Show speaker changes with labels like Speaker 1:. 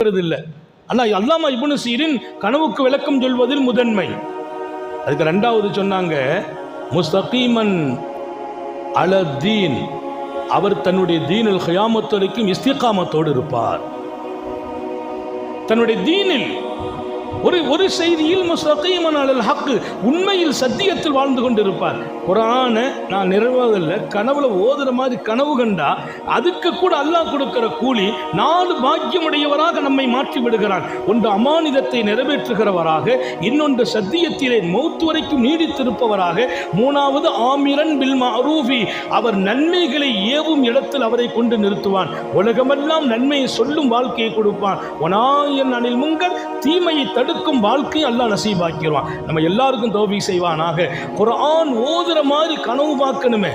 Speaker 1: இல்லை ஆனால் அல்லாமா இப்னு சீரின் கனவுக்கு விளக்கம் சொல்வதில் முதன்மை. அதுக்கு ரெண்டாவது சொன்னாங்க முஸ்தகீமன் அல தீன். அவர் தன்னுடைய தீனில் ஹயாமத்து வரைக்கும் இஸ்திகாமத்தோடு இருப்பார். தன்னுடைய தீனில் ஒரு ஒரு செய்தியில் முஸ்தகீமன் ஹக்கு உண்மையில் சத்தியத்தில் வாழ்ந்து கொண்டிருப்பார். குரானை நான் நிறைவாகல கனவுல ஓதுற மாதிரி கனவு கண்டா அதுக்கு கூட அல்லாஹ் கொடுக்கிற கூலி நாலு பாக்கியமுடையவராக நம்மை மாற்றி விடுகிறான். ஒன்று அமானிதத்தை நிறைவேற்றுகிறவராக இன்னொன்று சத்தியத்திலே மௌத்து வரைக்கும் நீடித்திருப்பவராக மூணாவது ஆமிரன் பில் அரூபி அவர் நன்மைகளை ஏவும் இடத்தில் அவரை கொண்டு நிறுத்துவான். உலகமெல்லாம் நன்மையை சொல்லும் வாழ்க்கையை கொடுப்பான். ஒனாயன் அணில் முங்கர் தீமையை தடுக்கும் வாழ்க்கை அல்லாஹ் நசீபாக்கிடுவான். நம்ம எல்லாருக்கும் தோபி செய்வானாக. குரான் ஓதுற மாதிரி கனவு பார்க்கணுமே.